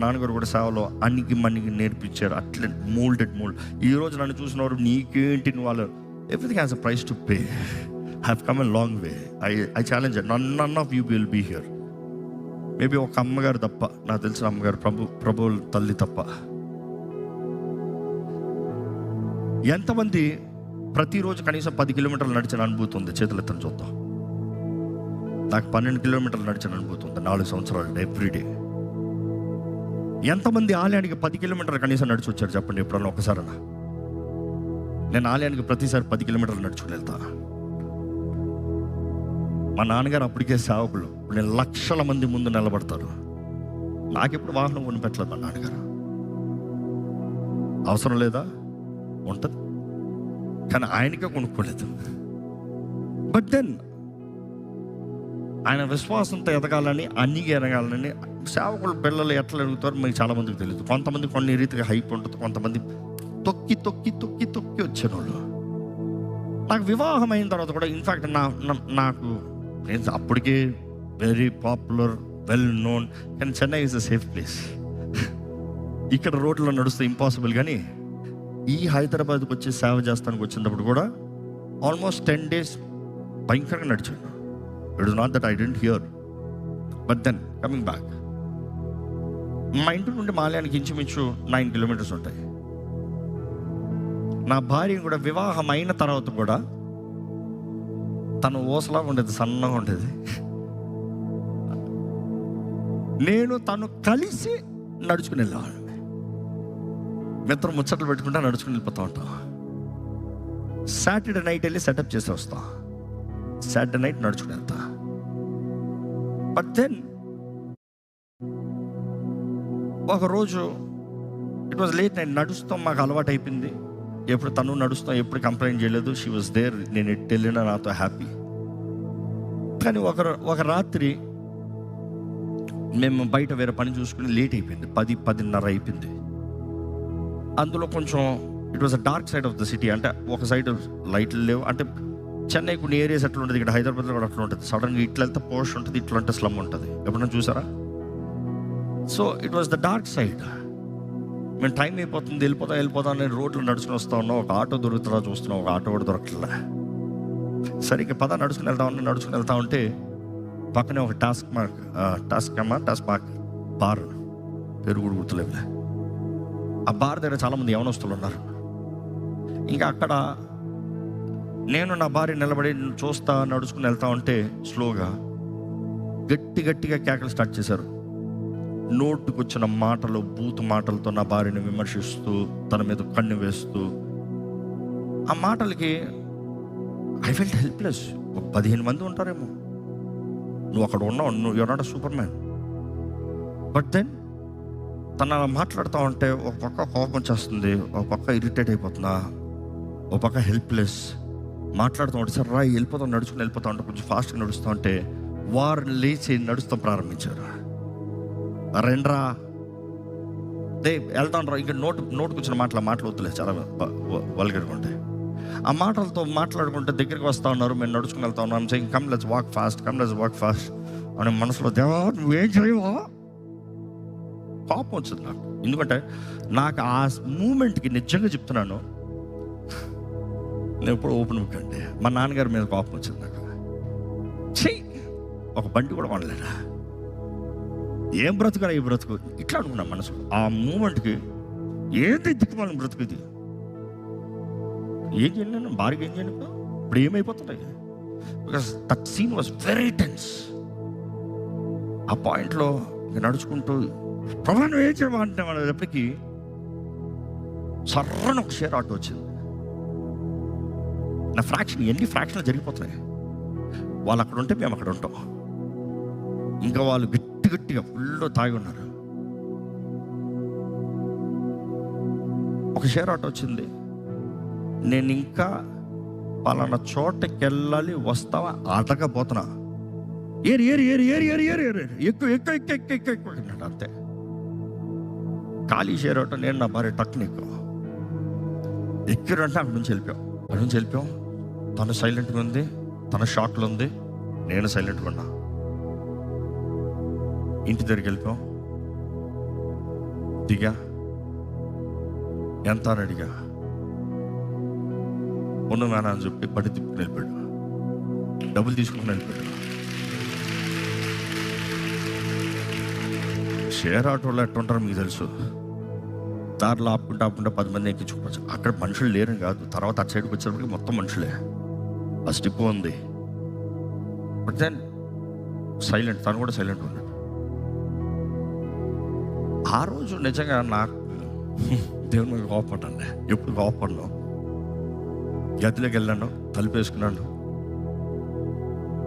నాన్నగారు కూడా సేవలో అన్నికి మన్నికి నేర్పించారు. అట్లే మోల్డెడ్ మోల్డ్ ఈ రోజు నన్ను చూసినవారు నీకేంటి వాళ్ళు? Everything has a price to pay have come a long way I I challenge none none of you will be here maybe ఒక అమ్మగారు తప్ప నాకు తెలిసిన అమ్మగారు ప్రభు ప్రభు తల్లి తప్ప. ఎంతమంది ప్రతిరోజు కనీసం పది కిలోమీటర్లు నడిచిన అనుభూతి ఉంది? చేతులెత్తని చూద్దాం. నాకు పన్నెండు కిలోమీటర్లు నడిచిన అనుభూతి ఉంది. నాలుగు సంవత్సరాలు ఎవ్రీడే ఎంతమంది ఆలయానికి పది కిలోమీటర్లు కనీసం నడిచి వచ్చారు చెప్పండి ఎప్పుడన్నా ఒకసారన్నా? నేను ఆలయానికి ప్రతిసారి పది కిలోమీటర్లు నడుచుకుని వెళ్తా. మా నాన్నగారు అప్పటికే సేవకులు. ఇప్పుడు నేను లక్షల మంది ముందు నిలబడతారు. నాకెప్పుడు వాహనం కొనిపెట్టలేదు మా నాన్నగారు. అవసరం లేదా? ఉంటుంది. కానీ ఆయనకే కొనుక్కోలేదు. బట్ దెన్ ఆయన విశ్వాసంతో ఎదగాలని అన్ని ఎదగాలని సేవకులు పిల్లలు ఎట్లా ఎదుగుతారో మీకు చాలా మందికి తెలియదు కొంతమంది కొన్ని రీతిగా హైప్ ఉంటుంది కొంతమంది తొక్కి తొక్కి తొక్కి తొక్కి వచ్చిన వాళ్ళు నాకు వివాహం అయిన తర్వాత కూడా ఇన్ఫాక్ట్ నా నాకు నేను అప్పటికే వెరీ పాపులర్ వెల్ నోన్ కానీ Chennai is a safe place ఇక్కడ రోడ్లో నడుస్తే ఇంపాసిబుల్ కానీ ఈ హైదరాబాద్కి వచ్చి సేవ చేస్తానికి వచ్చినప్పుడు కూడా ఆల్మోస్ట్ టెన్ డేస్ భయంకరంగా నడిచాను. It is not that I didn't here but then coming back మా ఇంటి నుండి మాలయానికి ఇంచుమించు నైన్ కిలోమీటర్స్ ఉంటాయి. నా భార్య కూడా వివాహం అయిన తర్వాత కూడా తను ఓసలాగా ఉండేది సన్నగా ఉండేది. నేను తను కలిసి నడుచుకుని వెళ్ళేవాడిని. మిత్రం ముచ్చట్లు పెట్టుకుంటా నడుచుకుని వెళ్ళిపోతూ ఉంటాం. సాటర్డే నైట్ వెళ్ళి సెటప్ చేసి వస్తాం. సాటర్డే నైట్ నడుచుకుని వెళ్తా. బట్ దెన్ ఒకరోజు ఇట్ వాజ్ లేట్ నైట్ నడుస్తాం మాకు అలవాటు అయిపోయింది ఎప్పుడు తను నడుస్తాం ఎప్పుడు కంప్లైంట్ చేయలేదు. షీ వాజ్ దేర్ నేను ఎట్టి వెళ్ళినా నాతో హ్యాపీ కానీ ఒక ఒక రాత్రి మేము బయట వేరే పని చూసుకుని లేట్ అయిపోయింది. పది పదిన్నర అయిపోయింది. అందులో కొంచెం it was a dark side of the city అంటే ఒక సైడ్ లైట్లు లేవు. అంటే చెన్నై కొన్ని ఏరియాస్ ఎట్లా ఉంటుంది ఇక్కడ హైదరాబాద్లో కూడా అట్లా ఉంటుంది సడన్గా ఇట్లా వెళ్తే పోస్ట్ ఉంటుంది ఇట్లా అంటే స్లమ్ ఉంటుంది. ఎప్పుడన్నా చూసారా? So it was the dark side మేము టైం అయిపోతుంది వెళ్ళిపోతా వెళ్ళిపోతా నేను రోడ్లు నడుచుకుని వస్తా ఉన్నా. ఒక ఆటో దొరుకుతుందా చూస్తున్నాం ఒక ఆటో కూడా దొరకట్లే. సరిగ్గా పద నడుచుకుని వెళ్తా ఉన్నా నడుచుకుని వెళ్తా ఉంటే పక్కనే ఒక టాస్క్ మార్క్ టాస్క్ అమ్మా టాస్క్ మార్క్ బార్ పేరు కూడా గుర్తులేవులే ఆ బార్ దగ్గర చాలామంది యవనస్తులు ఉన్నారు. ఇంకా అక్కడ నేను నా భార్య నిలబడి చూస్తా నడుచుకుని వెళ్తా ఉంటే స్లోగా గట్టి గట్టిగా కేకలు స్టార్ట్ చేశారు. నోటుకొచ్చిన మాటలు బూతు మాటలతో నా భార్యని విమర్శిస్తూ తన మీద కన్ను వేస్తూ ఆ మాటలకి ఐ ఫెల్ట్ హెల్ప్లెస్. ఒక పదిహేను మంది ఉంటారేమో. నువ్వు అక్కడ ఉన్నావు నువ్వు you're not superman but then తన అలా మాట్లాడుతూ ఉంటే ఒక పక్క కోపం వచ్చేస్తుంది ఒక పక్క ఇరిటేట్ అయిపోతున్నా ఒక పక్క హెల్ప్లెస్ మాట్లాడుతూ ఉంటే సరే రా వెళ్ళిపోతాం నడుచుకుని వెళ్ళిపోతా ఉంటే కొంచెం ఫాస్ట్గా నడుస్తూ ఉంటే వారు లేచి నడుస్తూ ప్రారంభించారు. రెండ్రా. దే వెళ్తాను రా. ఇంకా నోటు నోటుకు వచ్చిన మాటలు మాటలు వద్దులే. చాలా వల్గర్గా ఆ మాటలతో మాట్లాడుకుంటే దగ్గరికి వస్తా ఉన్నారు. మేము నడుచుకుని వెళ్తా ఉన్నాం. Saying come let's walk fast come let's walk fast అని మనసులో దేవా నువ్వేం చేయవా? కోపం వచ్చింది నాకు. ఎందుకంటే నాకు ఆ మూమెంట్కి నిజంగా చెప్తున్నాను. నేను ఎప్పుడు ఓపెన్ బుక్ అండి. మా నాన్నగారి మీద కోపం వచ్చింది నాకు. చెయ్యి ఒక బండి కూడా కొనలేరా ఏం బ్రతుకురా ఈ బ్రతుకు? ఇట్లా అనుకున్నా మనసు ఆ మూమెంట్కి ఏంటి దిక్కుమాలిన బ్రతుకు ఇది? ఏం చేయను భార్యకి ఏం చేయను ఇప్పుడు? ఏమైపోతుంటాయి? ఏమైపోతున్నాయి because that scene was very tense ఆ పాయింట్లో ఇంక నడుచుకుంటూ ప్రభా నువ్వు ఏం చేయమంటే అంటే వాళ్ళప్పటికి ఒక షేర్ ఆటో వచ్చింది. నా ఫ్రాక్షన్ ఎన్ని ఫ్రాక్షన్లు జరిగిపోతున్నాయి వాళ్ళు అక్కడ ఉంటే మేము అక్కడ ఉంటాం. ఇంకా వాళ్ళు గట్టిగా ఫుల్ తాగి ఉన్నారు. ఒక షేర్ ఆటో వచ్చింది. నేను ఇంకా పలానా చోటకి వెళ్ళాలి వస్తావా అడగపోతున్నా ఏరి ఏరి ఏరి ఏరి ఏరి ఏరి ఏరి ఎక్కువ ఎక్కువ ఎక్కువ ఎక్కువ ఎక్కువ ఎక్కువ అన్నాడు అంతే. ఖాళీ షేర్ ఆటో నేను నా భార్య టక్కుని ఎక్కువ ఎక్కిరంటే అక్కడి నుంచి వెళ్ళిపోయాం. అక్కడి నుంచి వెళ్ళిపోయాం. తను సైలెంట్గా ఉంది తన షాక్లో ఉంది నేను సైలెంట్గా ఉన్నా. ఇంటి దగ్గరికి వెళ్ళిపో దిగా. ఎంత అని అడిగా. ఉన్న మేనా అని చెప్పి బడి తిప్పుకుని వెళ్ళిపోయాడు. డబ్బులు తీసుకుని వెళ్ళిపోయాడు. షేర్ ఆటోలో ఎట్టుంటారో మీకు తెలుసు. దారిలో ఆపుకుంటూ ఆపుకుంటా పది మంది ఎక్కించుకోవచ్చు అక్కడ మనుషులు లేరని కాదు. తర్వాత అటు సైడ్కి వచ్చేటప్పటికి మొత్తం మనుషులే. ఫస్ట్ డిపో ఉంది. బట్ దెన్ సైలెంట్ తను కూడా సైలెంట్ ఉంది. ఆ రోజు నిజంగా నాకు దేవుని మీద కోపడ్డాను ఎప్పుడు కోపడ్డాను గదిలోకి వెళ్ళాను తలుపేసుకున్నాను.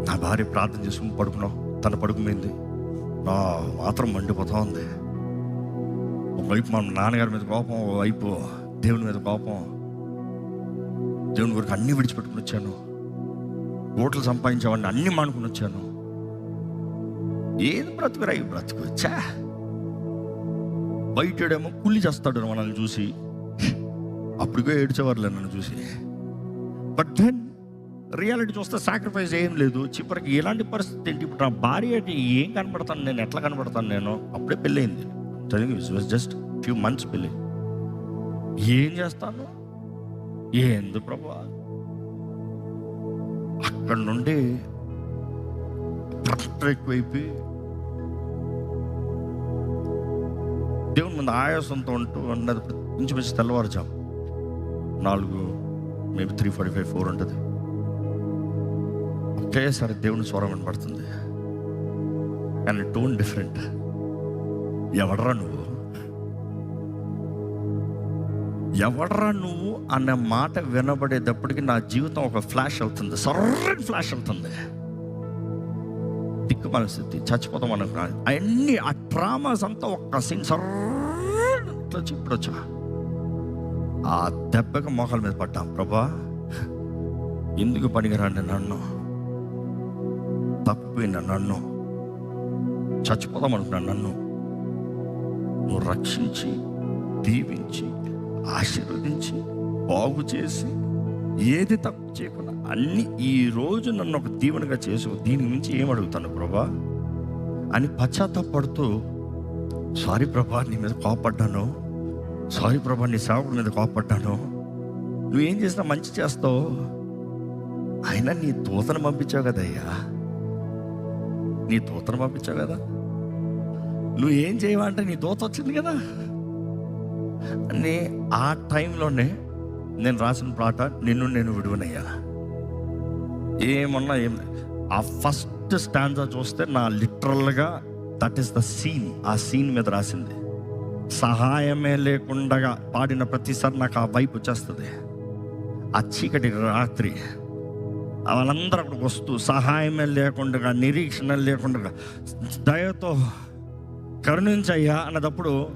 నా భార్య ప్రార్థన చేసుకుని పడుకున్నాం. తన పడుకుపోయింది నా మాత్రం మండిపోతా ఉంది. ఒకవైపు మా నాన్నగారి మీద కోపం ఒకవైపు దేవుని మీద కోపం. దేవుని గురికి అన్ని విడిచిపెట్టుకుని వచ్చాను. ఓట్లు సంపాదించేవాడిని అన్ని మానుకుని వచ్చాను. ఏది బ్రతుకురా ఈ బ్రతుకు? వచ్చా బయటడేమో కుళ్ళి చేస్తాడు మనల్ని చూసి. అప్పటికే ఏడ్చేవారులే నన్ను చూసి. బట్ దెన్ రియాలిటీ చూస్తే సాక్రిఫైస్ ఏం లేదు. చివరికి ఎలాంటి పరిస్థితి ఏంటి? ఇప్పుడు నా భార్య ఏం కనబడతాను నేను? ఎట్లా కనబడతాను నేను? అప్పుడే పెళ్ళయింది. వాజ్ జస్ట్ ఫ్యూ మంత్స్ పెళ్ళి. ఏం చేస్తాను? ఏంది ప్రభా? అక్కడ నుండి పర్ఫెక్ట్ అయిపోయి దేవుని ముందు ఆయాసంతో ఉంటూ అన్నది ఇంచుమించు తెల్లవారుజాము. నాలుగు maybe three forty five four ఉంటుంది. ఒకేసారి దేవుని స్వరం వినపడుతుంది. కానీ టోన్ డిఫరెంట్. ఎవడరా నువ్వు? ఎవడరా నువ్వు అన్న మాట వినబడేటప్పటికి నా జీవితం ఒక ఫ్లాష్ అవుతుంది. సర్రని ఫ్లాష్ అవుతుంది. దిక్కుమాల స్థితి చచ్చిపోతాం అనుకున్నా. అవన్నీ ఆ ట్రామాస్ అంతా ఒక్క సీన్ సర్రని ఇప్పుడు వచ్చా ఆ దెబ్బకి మోకాల మీద పడ్డాం. ప్రభా ఎందుకు పనికిరాండి నన్ను? తప్పిపోయిన నన్ను? చచ్చిపోదాం అనుకున్నాను నన్ను? నువ్వు రక్షించి దీవించి ఆశీర్వదించి బాగు చేసి ఏది తప్పు చేయకుండా అన్ని ఈ రోజు నన్ను ఒక దీవెనగా చేసు దీని మించి ఏం అడుగుతాను ప్రభా? అని పశ్చాత్తాపడుతూ సారీ ప్రభా నీ మీద కోపడ్డాను. సారీ ప్రభా నీ సేవకుడి మీద కోపడ్డాను. నువ్వేం చేసినా మంచి చేస్తావు. అయినా నీ దూతను పంపించావు కదయ్యా? నీ దూతను పంపించావు కదా? నువ్వు ఏం చేయవంటే నీ దూత వచ్చింది కదా? అని ఆ టైంలోనే నేను రాసిన పాట నిన్ను నేను విడువనయ్యా. ఏమన్నా ఏం ఆ ఫస్ట్ స్టాండ్జా చూస్తే నా లిటరల్గా దట్ ఈస్ ద సీన్ ఆ సీన్ మీద రాసింది. సహాయమే లేకుండా పాడిన ప్రతిసారి నాకు ఆ వైపు వచ్చేస్తుంది. ఆ చీకటి రాత్రి వాళ్ళందరూ అక్కడికి వస్తూ సహాయమే లేకుండా నిరీక్షణ లేకుండా దయతో కరుణించయ్యా అన్నదప్పుడు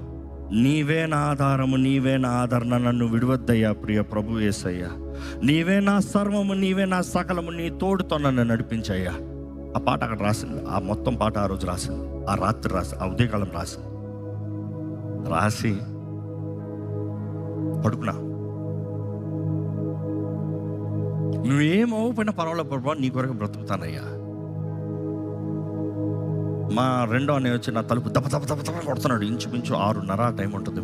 నీవే నా ఆధారము నీవే నా ఆదరణ నన్ను విడవద్దయ్యా ప్రియ ప్రభు వేసయ్యా నీవే నా సర్వము నీవే నా సకలము నీ తోడుతో నన్ను నడిపించయ్యా. ఆ పాట అక్కడ రాసింది ఆ మొత్తం పాట ఆ రోజు రాసింది ఆ రాత్రి రాసి ఆ ఉదయకాలం రాసింది. రాసి పడుకున్నా. నువ్వేమవుపోయినా పర్వాలేదు ప్రభావ నీ కొరకు బ్రతుకుతానయ్యా. మా రెండో అనే వచ్చి నా తలుపు దప దప దప దప కొడుతున్నాడు. ఇంచుమించు ఆరున్నర టైం ఉంటుంది.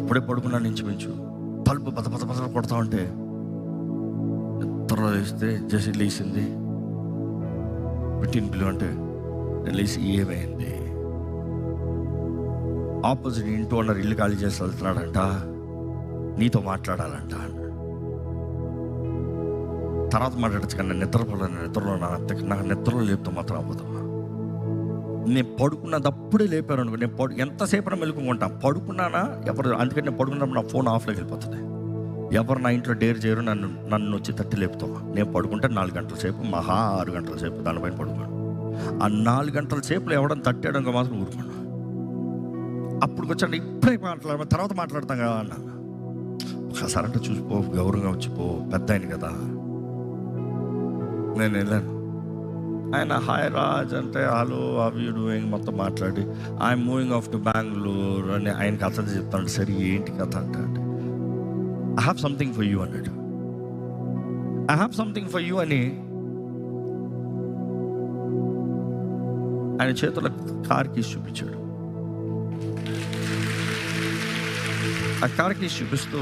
అప్పుడే పడుకున్నాను ఇంచుమించు. తలుపు పద పద పద కొడతా ఉంటే నిద్ర లేస్తే జసి లేచింది. పెట్టిన పిలువ అంటే లేచి ఏమైంది? ఆపోజిట్ ఇంటి ఓనర్ ఇల్లు ఖాళీ చేసి వెళ్తున్నాడంట. నీతో మాట్లాడాలంట తర్వాత మాట్లాడచ్చు కానీ నేను నిద్రపోలేను. నిద్రలో నా నాకు నిద్రలో లేపుతో మాత్రం అవ్వదు నేను పడుకున్నదప్పుడే లేపాను అనుకో నేను పడు ఎంతసేపు మెలుకుంటాను పడుకున్నానా? ఎవరు అందుకని నేను పడుకున్నప్పుడు నా ఫోన్ ఆఫ్లోకి వెళ్ళిపోతుంది. ఎవరు నా ఇంట్లో డేర్ చేయరు నన్ను నన్ను వచ్చి తట్టి లేపుతాం నేను పడుకుంటే నాలుగు గంటల సేపు మహా ఆరు గంటల సేపు దానిపైన పడుకున్నాను ఆ నాలుగు గంటల సేపులో ఎవడని తట్టేయడం మాత్రం ఊరుకున్నాను అప్పుడు వచ్చాను ఇప్పుడే మాట్లాడ తర్వాత మాట్లాడతాం కదా అన్న. ఒకసారి అంటే చూసిపో గౌరవంగా వచ్చిపో పెద్ద ఆయన కదా. నేను వెళ్ళాను. ఆయన హాయ్ రాజ్ అంటే హలో అవి డూయింగ్? మొత్తం మాట్లాడి I'm moving off to Bengaluru అని ఆయన కథ చెప్తాడు. సరే ఏంటి కథ? అంటే I have something for you అన్నాడు. I have something for you అని ఆయన చేతుల కార్ కీస్ చూపించాడు. ఆ కార్కి చూపిస్తూ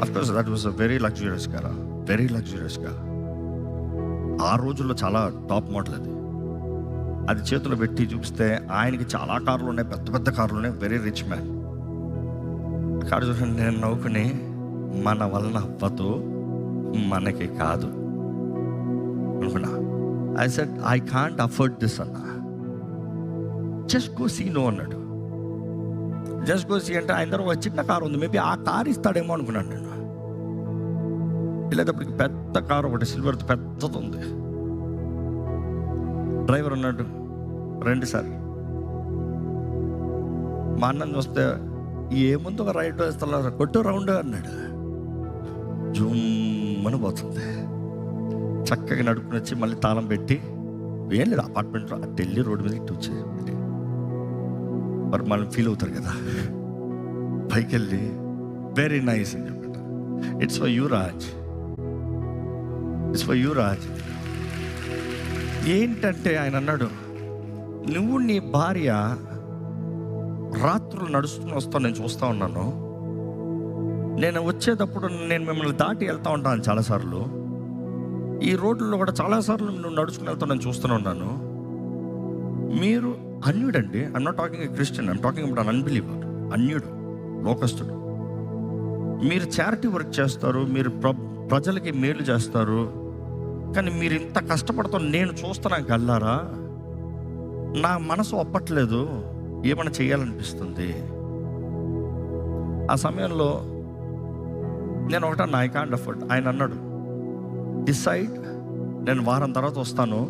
of course that was a very luxurious car very luxurious car ఆ రోజుల్లో చాలా టాప్ మోడల్ అది. అది చేతిలో పెట్టి చూపిస్తే ఆయనకి చాలా కార్లు ఉన్నాయి పెద్ద పెద్ద కార్లు ఉన్నాయి వెరీ రిచ్ మ్యాన్ కారు చూడండి నేను నవ్వుకుని మన వలన అవ్వదు మనకి కాదు. అనుకున్నా. I said I can't afford this అన్న. జస్ట్ గో సీ నో అన్నాడు. జస్ట్ గో సీ అంటే ఆయన దగ్గర ఒక చిన్న కారు ఉంది మేబీ ఆ కార్ ఇస్తాడేమో అనుకున్నాను నేను. వెళ్ళేటప్పటికి పెద్ద కారు ఒకటి సిల్వర్ పెద్దది ఉంది డ్రైవర్ ఉన్నాడు. రండి సార్. మా అన్నని చూస్తే ఏముందో ఒక రైట్ వేస్తా కొట్టు రౌండ్ అన్నాడు. జుమ్మని పోతుంది. చక్కగా నడుపుకుని వచ్చి మళ్ళీ తాళం పెట్టి ఏం లేదు అపార్ట్మెంట్లో అటు వెళ్ళి రోడ్డు మీద ఇటు వచ్చి మరి మనం ఫీల్ అవుతారు కదా. పైకి వెళ్ళి వెరీ నైస్ అని చెప్పాడు. It's for Yuvraj it's for you Raj. ఏంటంటే ఆయన అన్నాడు నువ్వు నీ భార్య రాత్రులు నడుచుకుని వస్తావు నేను చూస్తూ ఉన్నాను. నేను వచ్చేటప్పుడు నేను మిమ్మల్ని దాటి వెళ్తూ ఉంటాను చాలాసార్లు. ఈ రోడ్లలో కూడా చాలాసార్లు నువ్వు నడుచుకుని వెళ్తా నేను చూస్తూనే ఉన్నాను. మీరు అన్యుడండి. I'm not talking Christian I'm talking about an unbeliever అన్యుడు లోకస్తుడు. మీరు చారిటీ వర్క్ చేస్తారు మీరు ప్ర ప్రజలకి మేలు చేస్తారు. కానీ మీరు ఇంత కష్టపడుతున్న నేను చూస్తున్నాను కల్లారా నా మనసు ఒప్పట్లేదు. ఏమైనా చేయాలనిపిస్తుంది? ఆ సమయంలో నేను ఒకట నా కాండ్ అఫర్డ్ ఆయన అన్నాడు డిసైడ్. నేను వారం తర్వాత వస్తాను.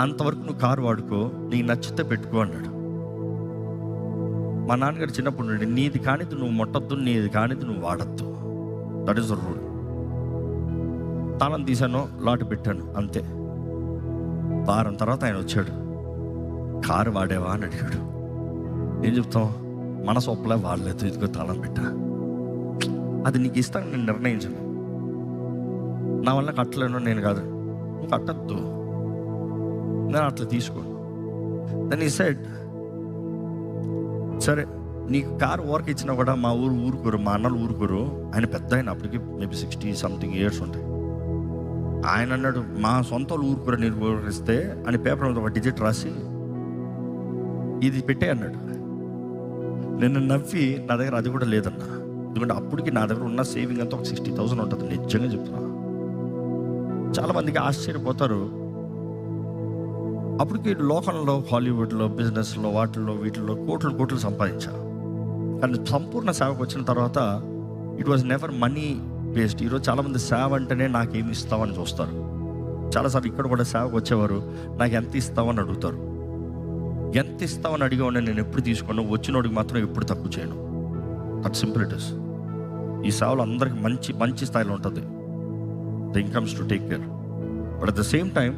అంతవరకు నువ్వు కారు వాడుకో నీకు నచ్చితే పెట్టుకో అన్నాడు. మా నాన్నగారు చిన్నప్పుడు నుండి నీది కానిది నువ్వు మొట్టద్దు నీది కానిది నువ్వు వాడద్దు. దట్ ఈస్ ద రూల్ తాళం తీశాను లాటు పెట్టాను అంతే. వారం తర్వాత ఆయన వచ్చాడు. కారు వాడేవా అని అడిగాడు. ఏం చెప్తాం మనసు ఒప్పలే వాడలేదు ఇదిగో తాళం పెట్టా. అది నీకు ఇస్తాను నేను నిర్ణయించను. నా వల్ల కట్టలేను నేను కాదు. నువ్వు కట్టద్దు. నేను అట్లా తీసుకో. దాన్ని సైడ్ సరే నీకు కారు ఓరక ఇచ్చినా కూడా మా ఊరు ఊరుకోరు మా అన్నలు ఊరుకోరు. ఆయన పెద్ద ఆయన అప్పటికి మేబీ సిక్స్టీ సంథింగ్ ఇయర్స్ ఉంటాయి. ఆయన అన్నాడు మా సొంత ఊరు కూడా నిర్వహిస్తే అని పేపర్ మీద ఒక డిజిట్ రాసి ఇది పెట్టే అన్నాడు. నిన్ను నవ్వి నా దగ్గర అది కూడా లేదన్నా. ఎందుకంటే అప్పటికి నా దగ్గర ఉన్న సేవింగ్ అంతా ఒక సిక్స్టీ థౌసండ్ ఉంటుంది. నిజంగా చెప్తున్నా. చాలామందికి ఆశ్చర్యపోతారు. అప్పటికి లోకంలో హాలీవుడ్లో బిజినెస్లో వాటిల్లో వీటిల్లో కోట్లు కోట్లు సంపాదించా. కానీ సంపూర్ణ సేవకు వచ్చిన తర్వాత it was never money based ఈరోజు చాలామంది సేవ అంటేనే నాకేమి ఇస్తావని చూస్తారు. చాలాసార్లు ఇక్కడ కూడా సేవకు వచ్చేవారు నాకు ఎంత ఇస్తామని అడుగుతారు. ఎంత ఇస్తావని అడిగామని నేను ఎప్పుడు తీసుకున్నా వచ్చినోడికి మాత్రం ఎప్పుడు తక్కువ చేయను. దట్ సింపుల్ ఇట్ ఇస్ ఈ సేవలు అందరికి మంచి మంచి స్థాయిలో ఉంటుంది. The incomes to take care but at the same time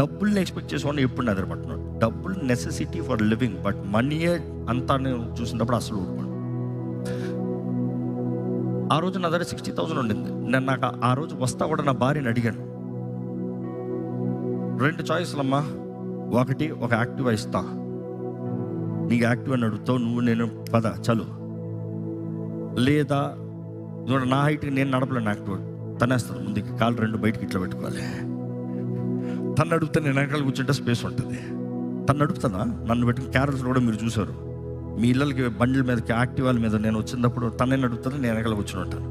డబ్బుల్ని ఎక్స్పెక్ట్ చేసేవాడిని ఎప్పుడు నిద్రపడుతున్నాడు డబ్బులు నెసెసిటీ ఫర్ లివింగ్ బట్ మనీయే అంతా నేను చూసినప్పుడు అసలు ఊరుకోండి ఆ రోజు నా దగ్గర సిక్స్టీ థౌసండ్ ఉండింది. నేను నాకు ఆ- రోజు వస్తా కూడా నా భార్యని అడిగాను. రెండు చాయిస్లు అమ్మా ఒకటి ఒక యాక్టివ్ ఇస్తా. నీకు యాక్టివ్ అని అడుగుతావు నువ్వు నేను పద చలు. లేదా చూడ నా హైట్కి నేను నడపలేను యాక్టివ్ తనేస్తాను ముందుకి కాలు రెండు బయటకి ఇట్లా పెట్టుకోవాలి. తను అడిగితే నేను వెనకాల కూర్చుంటే స్పేస్ ఉంటుంది. తను అడుగుతుందా నన్ను పెట్టుకుని క్యారెట్స్ కూడా మీరు చూసారు మీ ఇళ్ళకి బండ్ల మీదకి యాక్టివాల మీద నేను వచ్చినప్పుడు తనే నడుపుతుంది నేను వెనకాల కూర్చుని ఉంటాను.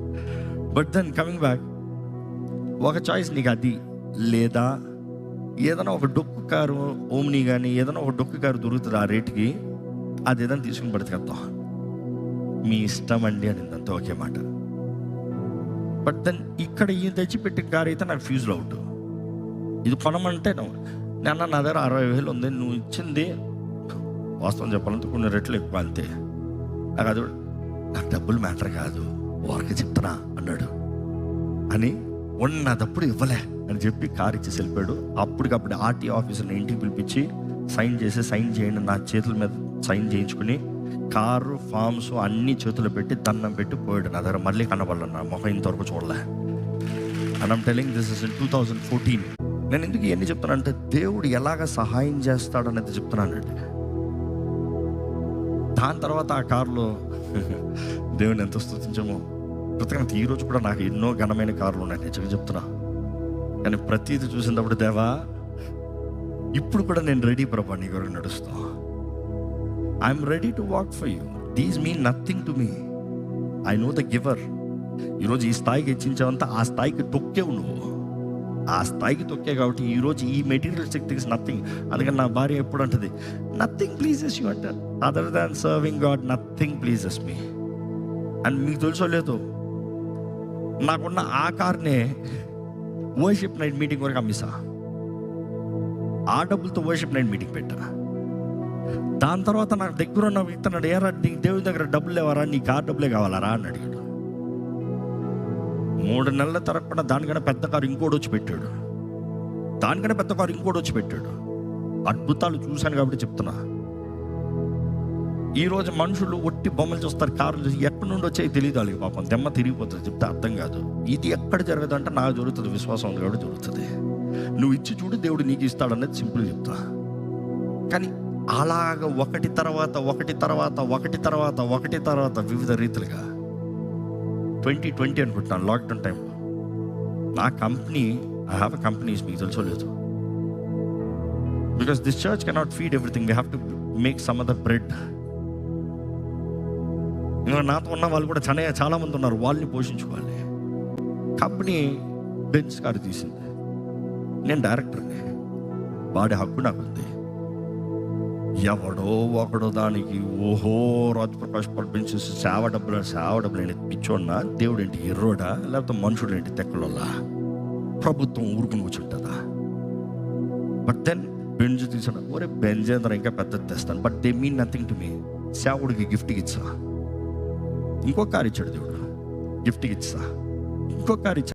బట్ దెన్ కమింగ్ బ్యాక్ ఒక చాయిస్ నీకు అది లేదా? ఏదైనా ఒక డొక్కు కారు ఓమ్ని కానీ ఏదైనా ఒక డొక్కు కారు దొరుకుతుంది ఆ రేటుకి అది ఏదైనా తీసుకుని పడుతుంది మీ ఇష్టం అండి అని అంతా ఒకే మాట. బట్ దెన్ ఇక్కడ ఈ తెచ్చిపెట్టిన కారు అయితే నాకు ఫ్యూజ్లో అవుట్ ఇది కొనమంటే నువ్వు. నేను నా దగ్గర అరవై వేలు ఉంది నువ్వు ఇచ్చింది వాస్తవం చెప్పాలంటే కొన్ని రెట్లు ఎక్కువ అంతే. నాకు అది నాకు డబ్బులు మ్యాటర్ కాదు. వారికి చెప్తున్నా అన్నాడు. అని ఉన్నదప్పుడు ఇవ్వలే అని చెప్పి కార్ ఇచ్చి వెళ్ళిపోయాడు. అప్పటికప్పుడు ఆర్టీ ఆఫీసర్ని ఇంటికి పిలిపించి సైన్ చేసి సైన్ చేయండి నా చేతుల మీద సైన్ చేయించుకుని కారు ఫామ్స్ అన్ని చేతులు పెట్టి దండం పెట్టి పోయాడు. నా దగ్గర మళ్ళీ కనబడలే నా మొహం ఇంతవరకు చూడలే. And I'm telling this is in two thousand fourteen నేను ఎందుకు ఇవన్నీ చెప్తానంటే దేవుడు ఎలాగ సహాయం చేస్తాడనేది చెప్తున్నానండి. దాని తర్వాత ఆ కారులో దేవుని ఎంత స్థుతించమో కృతజ్ఞత ఈరోజు కూడా నాకు ఎన్నో ఘనమైన కార్లు ఉన్నాయి. నిజంగా చెప్తున్నా. కానీ ప్రతీది చూసినప్పుడు దేవా ఇప్పుడు కూడా నేను రెడీ ప్రభా నీ కొరకు నడుస్తా. I'm ready to walk for you these mean nothing to me I know the giver ఈరోజు ఈ స్థాయికి హెచ్చించావంతా ఆ స్థాయికి తొక్కేవు నువ్వు. ఆ స్థాయికి తొక్కే కాబట్టి ఈరోజు ఈ మెటీరియల్ థింగ్స్ నథింగ్ అందుకని నా భార్య ఎప్పుడు అంటుంది నథింగ్ ప్లీజెస్ యూ అంటారు other than serving God nothing pleases me and మీకు తెలుసో లేదు నాకున్న ఆ కార్నే వర్షిప్ నైట్ మీటింగ్ వరకు అమ్మిసా. ఆ డబ్బులతో వర్షిప్ నైట్ మీటింగ్ పెట్టా. దాని తర్వాత నాకు దగ్గర ఉన్న వ్యక్తి అన్నాడు ఏరా నీ దేవుడి దగ్గర డబ్బులు లేవరా? నీ కార్ డబ్బులే కావాలరా? అని అడిగాడు. మూడు నెలల తరపున దానికన్నా పెద్ద కారు ఇంకోటి వచ్చి పెట్టాడు. దానికన్నా పెద్ద కారు ఇంకోటి వచ్చి పెట్టాడు. అద్భుతాలు చూశాను కాబట్టి చెప్తున్నా. ఈ రోజు మనుషులు ఒట్టి బొమ్మలు చూస్తారు కార్లు చూసి ఎక్కడి నుండి వచ్చాయి తెలియదు వాళ్ళకి పాపం. దెమ్మ తిరిగిపోతుంది చెప్తే అర్థం కాదు. ఇది ఎక్కడ జరగదు అంటే నాకు జరుగుతుంది విశ్వాసం ఉంది కాబట్టి జరుగుతుంది. నువ్వు ఇచ్చి చూడు దేవుడు నీకు ఇస్తాడనేది సింపుల్ చెప్తా. కానీ అలాగ ఒకటి తర్వాత ఒకటి తర్వాత ఒకటి తర్వాత ఒకటి తర్వాత వివిధ రీతిలుగా ట్వంటీ ట్వంటీ అనుకుంటున్నాను లాక్డౌన్ టైంలో నా company I have a companies మీకు తెలుసో లేదు. Because this church cannot feed everything we have to make some other bread ఇంకా నాతో ఉన్న వాళ్ళు కూడా చాలా చాలామంది ఉన్నారు వాళ్ళని పోషించుకోవాలి. కంపెనీ బెంచ్ కారు తీసింది. నేను డైరెక్టర్ని వాడి హక్కు నాకు ఉంది. ఎవడో ఒకడో దానికి ఓహో రాజ్ ప్రకాష్ పంపించేసి సేవ డబ్బులు సేవ డబ్బులు ఏంటి? పిచ్చోడినా? దేవుడు ఏంటి? ఎర్రోడా? లేకపోతే మనుషుడు ఏంటి? తెక్కలోలా ప్రభుత్వం ఊరుకుని కూర్చుంటుందా? బట్ దెన్ బెంజ్ తీసాడు ఒరే బెంజ్ ఏంద్ర? ఇంకా పెద్ద తెస్తాను. But they mean nothing to me సేవడికి గిఫ్ట్కి ఇచ్చా. ఇంకో కారు ఇచ్చాడు దేవుడు. గిఫ్ట్కి ఇచ్చా. ఇంకో కారు ఇచ్చా.